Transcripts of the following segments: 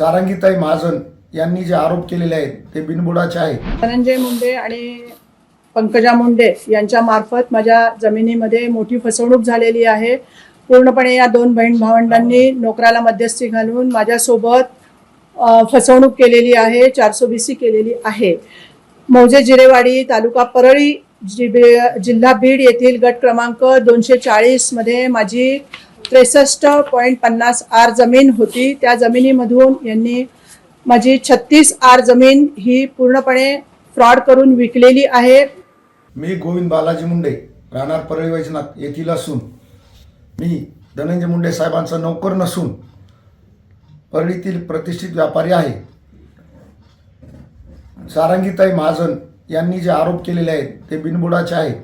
सारंगीताई महाजन यांनी जे आरोप केलेले आहेत ते बिनबुडाचे आहेत. धनंजय मुंडे आणि पंकजा मुंडे यांच्या मार्फत माझ्या जमिनीमध्ये मोठी फसवणूक झालेली आहे. पूर्णपणे या दोन बहीण भावंडांनी नोकराला मध्यस्थी घालून माझ्यासोबत फसवणूक केलेली आहे चारसो बी सी केलेली आहे. मौजे जिरेवाडी तालुका परळी जि- जिल्हा बीड येथील गट क्रमांक दोनशे चाळीसमध्ये माझी त्रेसष्ट पॉईंट पन्नास आर जमीन होती. त्या जमिनीमधून यांनी माझी छत्तीस आर जमीन ही पूर्णपणे फ्रॉड करून विकलेली आहे. मी गोविंद बालाजी मुंडे राहणार परळी वैजनाथ येथील असून मी धनंजय मुंडे साहेबांचा नोकर नसून परळीतील प्रतिष्ठित व्यापारी आहे. सारंगीताई महाजन यांनी जे आरोप केलेले आहेत ते बिनबुडाचे आहेत.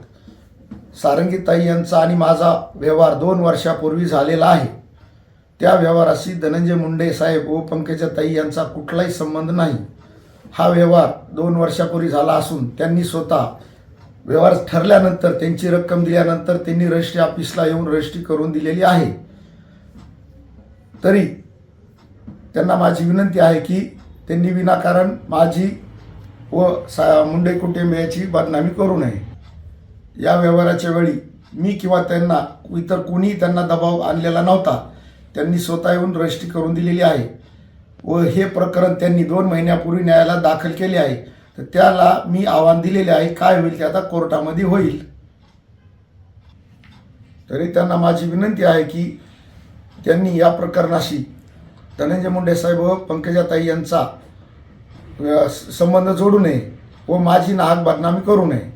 सारंगीताई यांचा आणि माझा व्यवहार दोन वर्षापूर्वी झालेला आहे. त्या व्यवहाराशी धनंजय मुंडे साहेब व पंकजाताई यांचा कुठलाही संबंध नाही. हा व्यवहार दोन वर्षापूर्वी झाला असून त्यांनी स्वतः व्यवहार ठरल्यानंतर त्यांची रक्कम दिल्यानंतर त्यांनी रजिस्ट्री ऑफिसला येऊन रजिस्ट्री करून दिलेली आहे. तरी त्यांना माझी विनंती आहे की त्यांनी विनाकारण माझी व सा मुंडे कुटुंबियाची बदनामी करू नये. या व्यवहाराच्या वेळी मी किंवा त्यांना इतर कोणीही त्यांना दबाव आणलेला नव्हता. त्यांनी स्वतः येऊन रजिस्ट्री करून दिलेली आहे. व हे प्रकरण त्यांनी दोन महिन्यापूर्वी न्यायालयात दाखल केले आहे. तर त्याला मी आव्हान दिलेले आहे काय होईल ते आता कोर्टामध्ये होईल. तरी त्यांना माझी विनंती आहे की त्यांनी या प्रकरणाशी धनंजय मुंडे साहेब व पंकजाताई यांचा संबंध जोडू नये व माझी नाहक बदनामी करू नये.